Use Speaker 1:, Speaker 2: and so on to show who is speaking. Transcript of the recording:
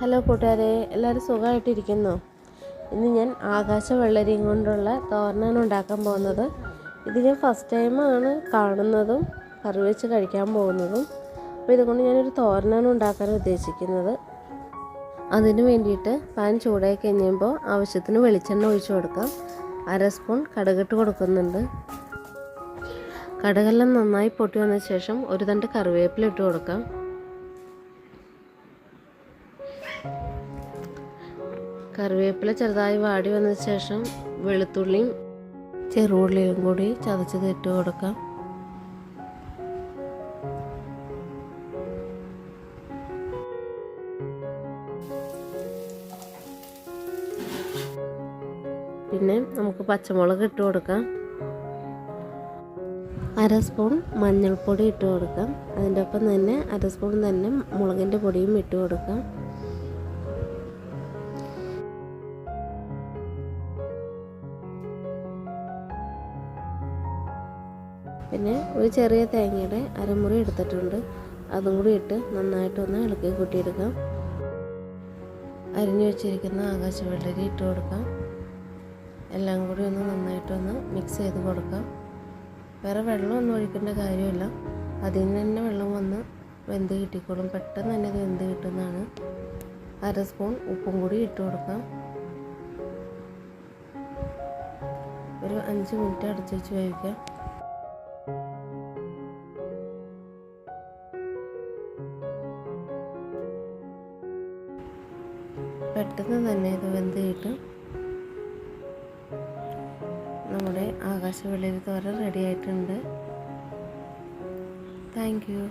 Speaker 1: Hello കൂട്ടുകാരെ എല്ലാവരും സുഖമായിട്ടിരിക്കുന്നു. ഇന്ന് ഞാൻ ആകാശ വെള്ളരിയും കൊണ്ടുള്ള തോരനാണ് ഉണ്ടാക്കാൻ പോകുന്നത്. ഇത് ഞാൻ ഫസ്റ്റ് ടൈമാണ് കാണുന്നതും കറി വെച്ച് കഴിക്കാൻ പോകുന്നതും. അപ്പോൾ ഇതുകൊണ്ട് ഞാനൊരു തോരനാണ് ഉണ്ടാക്കാൻ ഉദ്ദേശിക്കുന്നത്. അതിന് വേണ്ടിയിട്ട് പാൻ ചൂടായി കഴിഞ്ഞപ്പോൾ ആവശ്യത്തിന് വെളിച്ചെണ്ണ ഒഴിച്ചു കൊടുക്കാം. അര സ്പൂൺ കടുകിട്ട് കൊടുക്കുന്നുണ്ട്. കടുകെല്ലാം നന്നായി പൊട്ടി വന്ന ശേഷം ഒരു തണ്ട് കറിവേപ്പില ഇട്ട് കൊടുക്കാം. കറിവേപ്പില ചെറുതായി വാടി വന്ന ശേഷം വെളുത്തുള്ളിയും ചെറുള്ളിയും കൂടി ചതച്ചത് ഇട്ട് കൊടുക്കാം. പിന്നെ നമുക്ക് പച്ചമുളക് ഇട്ട് കൊടുക്കാം. അര സ്പൂൺ മഞ്ഞൾപ്പൊടി ഇട്ട് കൊടുക്കാം. അതിന്റെ ഒപ്പം തന്നെ അര സ്പൂൺ തന്നെ മുളകിന്റെ പൊടിയും ഇട്ട് കൊടുക്കാം. പിന്നെ ഒരു ചെറിയ തേങ്ങയുടെ അരമുറി എടുത്തിട്ടുണ്ട്. അതും കൂടി ഇട്ട് നന്നായിട്ടൊന്ന് ഇളക്കി കൂട്ടിയെടുക്കാം. അരിഞ്ഞു വെച്ചിരിക്കുന്ന ആകാശ വെള്ളരി ഇട്ട് കൊടുക്കാം. എല്ലാം കൂടി ഒന്ന് നന്നായിട്ടൊന്ന് മിക്സ് ചെയ്ത് കൊടുക്കാം. വേറെ വെള്ളമൊന്നും ഒഴിക്കേണ്ട കാര്യമില്ല. അതിൽ നിന്ന് തന്നെ വെള്ളം വന്ന് വെന്ത് കിട്ടിക്കോളും. പെട്ടെന്ന് തന്നെ ഇത് വെന്ത് കിട്ടുന്നതാണ്. അര സ്പൂൺ ഉപ്പും കൂടി ഇട്ട് കൊടുക്കാം. ഒരു അഞ്ച് മിനിറ്റ് അടച്ചു വെച്ച് വേവിക്കാം. പെട്ടെന്ന് തന്നെ ഇത് വെന്ത് കിട്ടും. നമ്മുടെ ആകാശ വെള്ളരി തോരൻ റെഡി ആയിട്ടുണ്ട്. Thank you